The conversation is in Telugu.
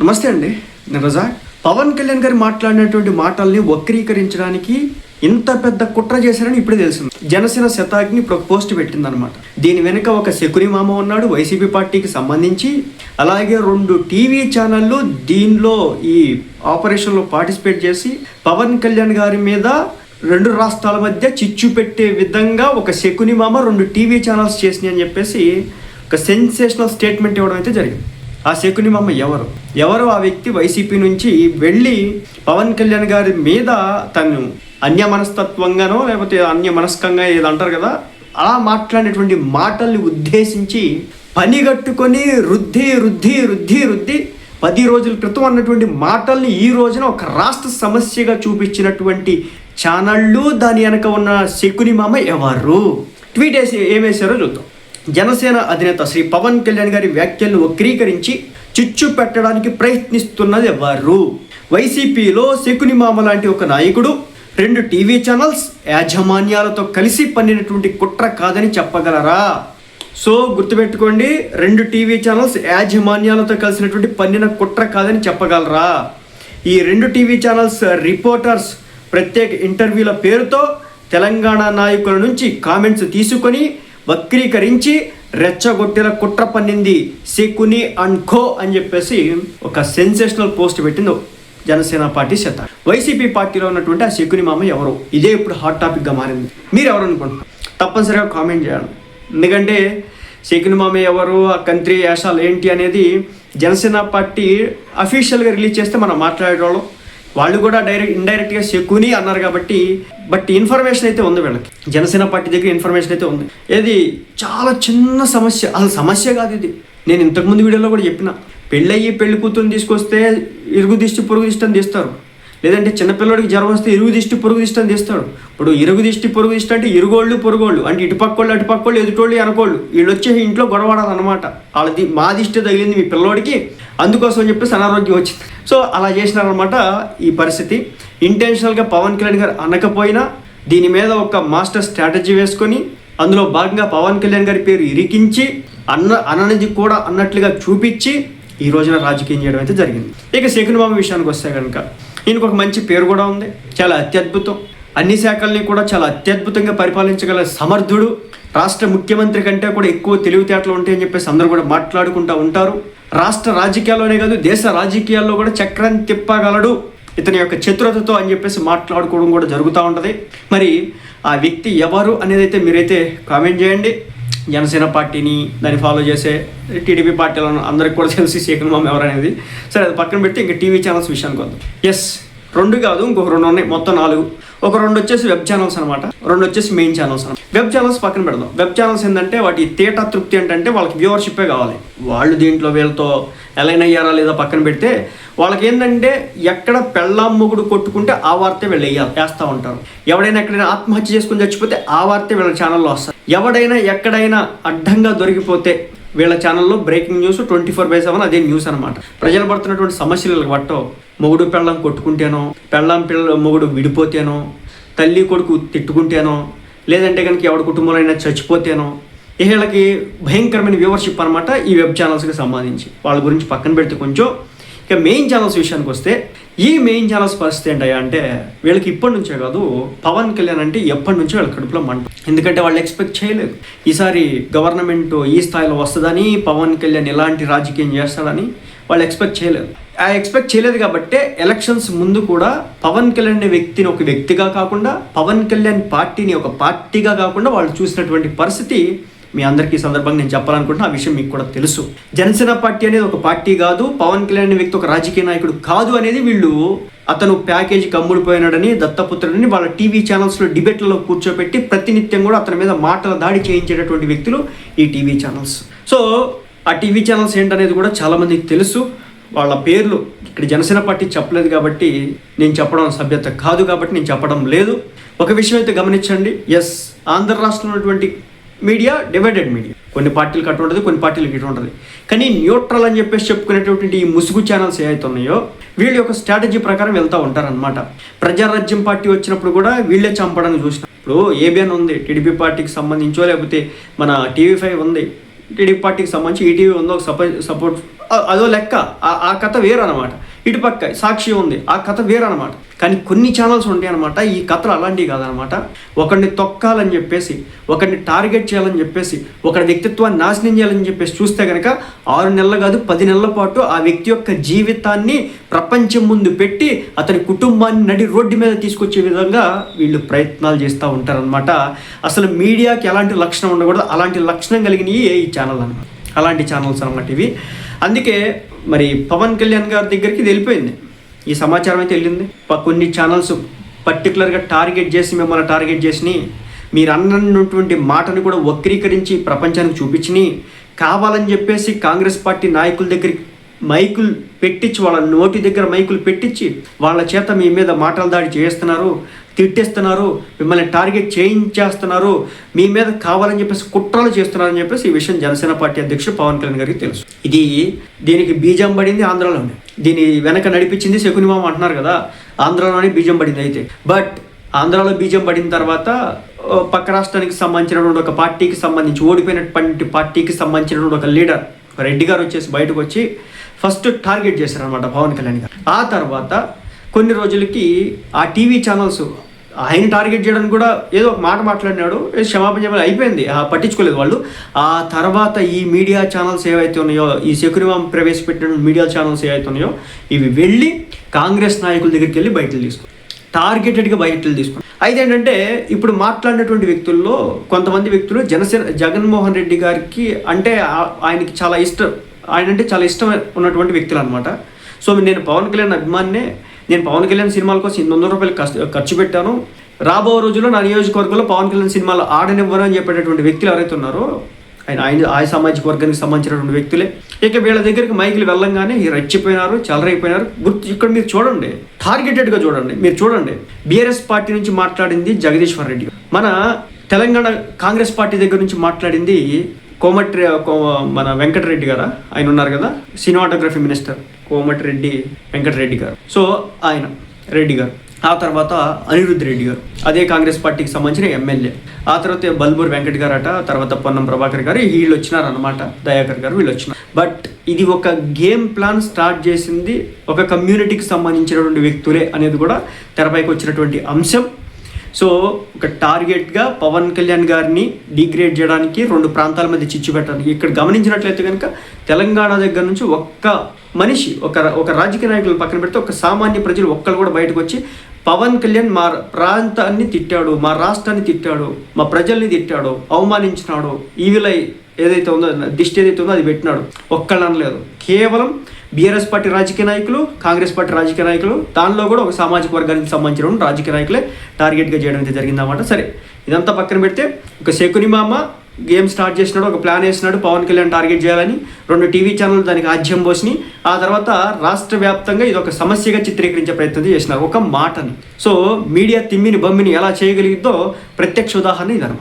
నమస్తే అండి. నేను రజాక్ పవన్ కళ్యాణ్ గారు మాట్లాడినటువంటి మాటల్ని వక్రీకరించడానికి ఇంత పెద్ద కుట్ర చేశారని ఇప్పుడే తెలిసింది జనసేన శతాగ్ని ఇప్పుడు పోస్ట్ పెట్టిందనమాట దీని వెనుక ఒక శకుని మామ ఉన్నాడు వైసీపీ పార్టీకి సంబంధించి. అలాగే రెండు టీవీ ఛానళ్ళు దీనిలో ఈ ఆపరేషన్లో పార్టిసిపేట్ చేసి పవన్ కళ్యాణ్ గారి మీద రెండు రాష్ట్రాల మధ్య చిచ్చు పెట్టే విధంగా ఒక శకుని మామ రెండు టీవీ ఛానల్స్ చేసినాయి అని చెప్పేసి ఒక సెన్సేషనల్ స్టేట్మెంట్ ఇవ్వడం అయితే జరిగింది. ఆ శకుని ఎవరు? ఎవరు ఆ వ్యక్తి వైసీపీ నుంచి వెళ్ళి పవన్ కళ్యాణ్ గారి మీద తను అన్య మనస్తత్వంగానో లేకపోతే అన్య మనస్కంగా ఏదో అంటారు కదా అలా మాట్లాడినటువంటి మాటల్ని ఉద్దేశించి పనిగట్టుకొని రుద్ది రుద్ది రుద్ది రుద్ది పది రోజుల క్రితం అన్నటువంటి మాటల్ని ఈ రోజున ఒక రాష్ట్ర సమస్యగా చూపించినటువంటి ఛానళ్ళు దాని వెనక ఉన్న శకుని మామ ఎవరు? ట్వీట్ వేసి ఏమేశారో చూద్దాం. జనసేన అధినేత శ్రీ పవన్ కళ్యాణ్ గారి వ్యాఖ్యలను వక్రీకరించి చిచ్చు పెట్టడానికి ప్రయత్నిస్తున్నది ఎవరు? వైసీపీలో శకుని మామ లాంటి ఒక నాయకుడు రెండు టీవీ ఛానల్స్ యాజమాన్యాలతో కలిసి పన్నినటువంటి కుట్ర కాదని చెప్పగలరా? సో గుర్తుపెట్టుకోండి రెండు టీవీ ఛానల్స్ యాజమాన్యాలతో కలిసినటువంటి పన్నిన కుట్ర కాదని చెప్పగలరా? ఈ రెండు టీవీ ఛానల్స్ రిపోర్టర్స్ ప్రత్యేక ఇంటర్వ్యూల పేరుతో తెలంగాణ నాయకుల నుంచి కామెంట్స్ తీసుకొని వక్రీకరించి రెచ్చగొట్టిన కుట్ర పన్నింది శకుని అండ్ ఖో అని చెప్పేసి ఒక సెన్సేషనల్ పోస్ట్ పెట్టింది జనసేన పార్టీ శత వైసీపీ పార్టీలో ఉన్నటువంటి ఆ శకుని మామ ఎవరు? ఇదే ఇప్పుడు హాట్ టాపిక్గా మారింది. మీరు ఎవరు అనుకుంటున్నారు? తప్పనిసరిగా కామెంట్ చేయాలి. ఎందుకంటే శకుని మామ ఎవరు ఆ కంట్రీ వేషాలు ఏంటి అనేది జనసేన పార్టీ అఫీషియల్గా రిలీజ్ చేస్తే మనం మాట్లాడేవాళ్ళం వాళ్ళు కూడా డైరెక్ట్ ఇండైరెక్ట్గా శకుని అన్నారు కాబట్టి బట్ ఇన్ఫర్మేషన్ అయితే ఉంది వీళ్ళకి. జనసేన పార్టీ దగ్గర ఇన్ఫర్మేషన్ అయితే ఉంది. ఇది చాలా చిన్న సమస్య. అసలు సమస్య కాదు ఇది. నేను ఇంతకుముందు వీడియోలో కూడా చెప్పిన. పెళ్ళయ్యి పెళ్ళి కూతురుని తీసుకొస్తే ఇరుగు దిష్టి పొరుగు దిష్టి అని తీస్తారు. లేదంటే చిన్నపిల్లడికి జ్వరం వస్తే ఇరుగు దిష్టి పొరుగు దిష్టి అని తీస్తాడు ఇప్పుడు ఇరుగు దిష్టి పొరుగు దిష్టి అంటే ఇరుగోళ్ళు పొరుగోళ్ళు. అంటే ఇటుపక్కోళ్ళు అటుపక్కోళ్ళు ఎదుటోళ్ళు అనుకోళ్ళు వీళ్ళు వచ్చే ఇంట్లో గొడవడాలన్నమాట వాళ్ళది మా దిష్టి తగిలింది మీ పిల్లోడికి. అందుకోసం అని చెప్పేసి అనారోగ్యం వచ్చింది. సో అలా చేసినారనమాట ఈ పరిస్థితి. ఇంటెన్షనల్గా పవన్ కళ్యాణ్ గారు అనకపోయినా దీని మీద ఒక మాస్టర్ స్ట్రాటజీ వేసుకొని అందులో భాగంగా పవన్ కళ్యాణ్ గారి పేరు ఇరికించి అన్న అననిది కూడా అన్నట్లుగా చూపించి ఈ రోజున రాజకీయం చేయడం అయితే జరిగింది. ఇక శకుని బాబు విషయానికి వస్తే కనుక ఈయనకు ఒక మంచి పేరు కూడా ఉంది. చాలా అత్యద్భుతం. అన్ని శాఖల్ని కూడా చాలా అత్యద్భుతంగా పరిపాలించగల సమర్థుడు. రాష్ట్ర ముఖ్యమంత్రి కంటే కూడా ఎక్కువ తెలివితేటలు ఉంటాయని చెప్పేసి అందరూ కూడా మాట్లాడుకుంటూ ఉంటారు. రాష్ట్ర రాజకీయాల్లోనే కాదు దేశ రాజకీయాల్లో కూడా చక్రం తిప్పగలడు. ఇతని యొక్క చతురతతో అని చెప్పేసి మాట్లాడుకోవడం కూడా జరుగుతూ ఉంటుంది. మరి ఆ వ్యక్తి ఎవరు అనేది అయితే మీరైతే కామెంట్ చేయండి. జనసేన పార్టీని దాన్ని ఫాలో చేసే టీడీపీ పార్టీలను అందరికి కూడా తెలిసి శేఖర్ మామ ఎవరనేది సరే అది పక్కన పెడితే ఇంకా టీవీ ఛానల్స్ విషయానికి వద్దాం. ఎస్ రెండు కాదు ఇంకొక రెండు ఉన్నాయి. మొత్తం నాలుగు. ఒక రెండు వచ్చేసి వెబ్ ఛానల్స్ అనమాట రెండు వచ్చేసి మెయిన్ ఛానల్స్ అనమాట వెబ్ ఛానల్స్ పక్కన పెడదాం. వెబ్ ఛానల్స్ ఏంటంటే వాటి తేట తృప్తి ఏంటంటే వాళ్ళకి వ్యూవర్షిప్పే కావాలి. వాళ్ళు దీంట్లో వీళ్ళతో ఎలైన్ అయ్యారా లేదా పక్కన పెడితే వాళ్ళకి ఏంటంటే ఎక్కడ పెళ్ళాం మొగుడు కొట్టుకుంటే ఆ వార్తే వీళ్ళు వేయాలి వేస్తూ ఉంటారు. ఎవడైనా ఎక్కడైనా ఆత్మహత్య చేసుకుని చచ్చిపోతే ఆ వార్తే వీళ్ళ ఛానల్లో వస్తారు ఎవడైనా ఎక్కడైనా అడ్డంగా దొరికిపోతే వీళ్ళ ఛానల్లో breaking news twenty four by seven అదే న్యూస్ అనమాట ప్రజలు పడుతున్నటువంటి సమస్యలు పట్టో మొగుడు పెళ్ళం కొట్టుకుంటేనో పెళ్ళాం పిల్ల మొగుడు విడిపోతేనో తల్లి కొడుకు తిట్టుకుంటేనో లేదంటే కనుక ఎవరి కుటుంబంలో అయినా చచ్చిపోతేనో ఈ వీళ్ళకి భయంకరమైన వ్యూవర్షిప్ అనమాట ఈ వెబ్ ఛానల్స్కి సంబంధించి. వాళ్ళ గురించి పక్కన పెడితే కొంచెం. ఇక మెయిన్ ఛానల్స్ విషయానికి వస్తే ఈ మెయిన్ ఛానల్స్ పరిస్థితి ఏంటయ్యా అంటే వీళ్ళకి ఇప్పటి నుంచే కాదు పవన్ కళ్యాణ్ అంటే ఎప్పటి నుంచో వీళ్ళ కడుపులో మంట. ఎందుకంటే వాళ్ళు ఎక్స్పెక్ట్ చేయలేదు. ఈసారి గవర్నమెంట్ ఈ స్థాయిలో వస్తుందని పవన్ కళ్యాణ్ ఎలాంటి రాజకీయం చేస్తాడని వాళ్ళు ఎక్స్పెక్ట్ చేయలేదు. ఆ ఎక్స్పెక్ట్ చేయలేదు కాబట్టి ఎలక్షన్స్ ముందు కూడా పవన్ కళ్యాణ్ అనే వ్యక్తిని ఒక వ్యక్తిగా కాకుండా పవన్ కళ్యాణ్ పార్టీని ఒక పార్టీగా కాకుండా వాళ్ళు చూసినటువంటి పరిస్థితి మీ అందరికీ ఈ సందర్భంగా నేను చెప్పాలనుకుంటున్నా ఆ విషయం మీకు కూడా తెలుసు. జనసేన పార్టీ అనేది ఒక పార్టీ కాదు పవన్ కళ్యాణ్ అనే వ్యక్తి ఒక రాజకీయ నాయకుడు కాదు అనేది వీళ్ళు అతను ప్యాకేజీ కమ్ముడిపోయినాడని దత్తపుత్రుడని వాళ్ళ టీవీ ఛానల్స్లో డిబేట్లలో కూర్చోబెట్టి ప్రతినిత్యం కూడా అతని మీద మాటల దాడి చేయించేటటువంటి వ్యక్తులు ఈ టీవీ ఛానల్స్. సో ఆ టీవీ ఛానల్స్ ఏంటనేది కూడా చాలామందికి తెలుసు. వాళ్ళ పేర్లు ఇక్కడ జనసేన పార్టీ చెప్పలేదు కాబట్టి నేను చెప్పడం సభ్యత కాదు కాబట్టి నేను చెప్పడం లేదు. ఒక విషయం అయితే గమనించండి. ఎస్ ఆంధ్ర రాష్ట్రంలో ఉన్నటువంటి మీడియా డివైడెడ్ మీడియా. కొన్ని పార్టీలకు అటు ఉంటుంది కొన్ని పార్టీలకు ఇటు ఉంటుంది. కానీ న్యూట్రల్ అని చెప్పేసి చెప్పుకునేటటువంటి ఈ ముసుగు ఛానల్స్ ఏవైతే ఉన్నాయో వీళ్ళ యొక్క స్ట్రాటజీ ప్రకారం వెళ్తూ ఉంటారనమాట ప్రజారాజ్యం పార్టీ వచ్చినప్పుడు కూడా వీళ్ళే చంపడానికి చూసిన. ఇప్పుడు ఏబిఎన్ ఉంది టీడీపీ పార్టీకి సంబంధించో లేకపోతే మన టీవీ ఫైవ్ ఉంది. టీడీపీ పార్టీకి సంబంధించి ఈటీవీ ఉందో ఒక సపో సపోర్ట్ అదో లెక్క. ఆ- కథ వేరనమాట అనమాట ఇటుపక్క సాక్షి ఉంది ఆ కథ వేరనమాట కానీ కొన్ని ఛానల్స్ ఉంటాయి అనమాట ఈ కథలు అలాంటివి కాదనమాట ఒకరిని తొక్కాలని చెప్పేసి ఒకరిని టార్గెట్ చేయాలని చెప్పేసి ఒకరి వ్యక్తిత్వాన్ని నాశనం చేయాలని చెప్పేసి చూస్తే కనుక ఆరు నెలలు కాదు పది నెలల పాటు ఆ వ్యక్తి యొక్క జీవితాన్ని ప్రపంచం ముందు పెట్టి అతని కుటుంబాన్ని నడి రోడ్డు మీద తీసుకొచ్చే విధంగా వీళ్ళు ప్రయత్నాలు చేస్తూ ఉంటారనమాట అసలు మీడియాకి ఎలాంటి లక్షణం ఉండకూడదు అలాంటి లక్షణం కలిగినవి ఈ ఛానల్ అనమాట అలాంటి ఛానల్స్ అనమాట ఇవి. అందుకే మరి పవన్ కళ్యాణ్ గారి దగ్గరికి ఇది వెళ్ళిపోయింది. ఈ సమాచారం అయితే వెళ్ళింది. కొన్ని ఛానల్స్ పర్టికులర్గా టార్గెట్ చేసి మిమ్మల్ని టార్గెట్ చేసి మీరు అన్నటువంటి మాటను కూడా వక్రీకరించి ప్రపంచానికి చూపించిని కావాలని చెప్పేసి కాంగ్రెస్ పార్టీ నాయకుల దగ్గరికి మైకులు పెట్టించి వాళ్ళ నోటి దగ్గర మైకులు పెట్టించి వాళ్ళ చేత మీ మీద మాటల దాడి చేస్తున్నారు తిట్టేస్తున్నారు మిమ్మల్ని టార్గెట్ చేయించేస్తున్నారు మీ మీద కావాలని చెప్పేసి కుట్రలు చేస్తున్నారని చెప్పేసి ఈ విషయం జనసేన పార్టీ అధ్యక్షుడు పవన్ కళ్యాణ్ గారికి తెలుసు. ఇది దీనికి బీజం పడింది ఆంధ్రలోనే దీని వెనక నడిపించింది శకునిమామ అంటున్నారు కదా ఆంధ్రలోనే బీజం పడింది అయితే. బట్ ఆంధ్రాలో బీజం పడిన తర్వాత పక్క రాష్ట్రానికి సంబంధించినటువంటి ఒక పార్టీకి సంబంధించి ఓడిపోయినటువంటి పార్టీకి సంబంధించినటువంటి ఒక లీడర్ ఒక రెడ్డి గారు వచ్చేసి బయటకు వచ్చి ఫస్ట్ టార్గెట్ చేశారనమాట పవన్ కళ్యాణ్ గారు. ఆ తర్వాత కొన్ని రోజులకి ఆ టీవీ ఛానల్స్ ఆయన టార్గెట్ చేయడానికి కూడా ఏదో ఒక మాట మాట్లాడినాడు క్షమాపణ చెప్పాలి అయిపోయింది. ఆ పట్టించుకోలేదు వాళ్ళు. ఆ తర్వాత ఈ మీడియా ఛానల్స్ ఏవైతే ఉన్నాయో ఈ శకునిమాం ప్రవేశపెట్టిన మీడియా ఛానల్స్ ఏవైతే ఉన్నాయో ఇవి వెళ్ళి కాంగ్రెస్ నాయకుల దగ్గరికి వెళ్ళి బయటలు తీసుకున్నారు టార్గెటెడ్గా బయటలు తీసుకున్నారు అయితే ఏంటంటే ఇప్పుడు మాట్లాడినటువంటి వ్యక్తుల్లో కొంతమంది వ్యక్తులు జనసేన జగన్మోహన్ రెడ్డి గారికి అంటే ఆయనకి చాలా ఇష్టం ఆయన అంటే చాలా ఇష్టం ఉన్నటువంటి వ్యక్తులు అనమాట సో నేను పవన్ కళ్యాణ్ అభిమాన్నే నేను పవన్ కళ్యాణ్ సినిమాల కోసం ఎనిమిది వందల రూపాయలు ఖర్చు పెట్టాను. రాబో రోజుల్లో నా నియోజకవర్గంలో పవన్ కళ్యాణ్ సినిమాలు ఆడనివ్వరు అని చెప్పేటటువంటి వ్యక్తులు ఎవరైతే ఉన్నారో ఆయన ఆయన ఆ సామాజిక వర్గానికి సంబంధించినటువంటి వ్యక్తులే. ఇక వీళ్ళ దగ్గరికి మైకులు వెళ్ళంగానే ఈ రెచ్చిపోయినారు చలరైపోయినారు గుర్తు ఇక్కడ మీరు చూడండి. టార్గెటెడ్గా చూడండి. మీరు చూడండి. బీఆర్ఎస్ పార్టీ నుంచి మాట్లాడింది జగదీశ్వర్ రెడ్డి మన తెలంగాణ కాంగ్రెస్ పార్టీ దగ్గర నుంచి మాట్లాడింది కోమటి మన వెంకటరెడ్డి గారా? ఆయన ఉన్నారు కదా? సినిమాటోగ్రఫీ మినిస్టర్ కోమటిరెడ్డి వెంకటరెడ్డి గారు. సో ఆయన రెడ్డి గారు. ఆ తర్వాత అనిరుద్ధ్ రెడ్డి గారు. అదే కాంగ్రెస్ పార్టీకి సంబంధించిన ఎమ్మెల్యే. ఆ తర్వాత బల్బూర్ వెంకట్ గారు అట తర్వాత పొన్నం ప్రభాకర్ గారు వీళ్ళు వచ్చినారు అనమాట దయాకర్ గారు వీళ్ళు వచ్చినారు బట్ ఇది ఒక గేమ్ ప్లాన్ స్టార్ట్ చేసింది ఒక కమ్యూనిటీకి సంబంధించినటువంటి వ్యక్తులే అనేది కూడా తెరపైకి వచ్చినటువంటి అంశం. సో ఒక టార్గెట్గా పవన్ కళ్యాణ్ గారిని డిగ్రేడ్ చేయడానికి రెండు ప్రాంతాల మధ్య చిచ్చు పెట్టడానికి. ఇక్కడ గమనించినట్లయితే కనుక తెలంగాణ దగ్గర నుంచి ఒక్క మనిషి ఒక ఒక రాజకీయ నాయకులు పక్కన పెడితే ఒక సామాన్య ప్రజలు ఒక్కరు కూడా బయటకు వచ్చి పవన్ కళ్యాణ్ మా ప్రాంతాన్ని తిట్టాడు మా రాష్ట్రాన్ని తిట్టాడు మా ప్రజల్ని తిట్టాడు అవమానించినాడు ఈవిలై ఏదైతే ఉందో దిష్టి ఏదైతే ఉందో అది పెట్టినాడు. ఒక్కళ్ళు అనలేదు. కేవలం బీఆర్ఎస్ పార్టీ రాజకీయ నాయకులు కాంగ్రెస్ పార్టీ రాజకీయ నాయకులు దానిలో కూడా ఒక సామాజిక వర్గానికి సంబంధించిన రాజకీయ నాయకులే టార్గెట్గా చేయడం అయితే జరిగిందన్నమాట. సరే ఇదంతా పక్కన పెడితే ఒక శకుని మామ గేమ్ స్టార్ట్ చేసినాడు ఒక ప్లాన్ వేసినాడు పవన్ కళ్యాణ్ టార్గెట్ చేయాలని రెండు టీవీ ఛానల్ దానికి ఆజ్యం పోసినాయి ఆ తర్వాత రాష్ట్ర వ్యాప్తంగా ఇది ఒక సమస్యగా చిత్రీకరించే ప్రయత్నం చేసినారు ఒక మాటని. సో మీడియా తిమ్మిని బమ్మిని ఎలా చేయగలిగిద్దో ప్రత్యక్ష ఉదాహరణ ఇదన్నమాట.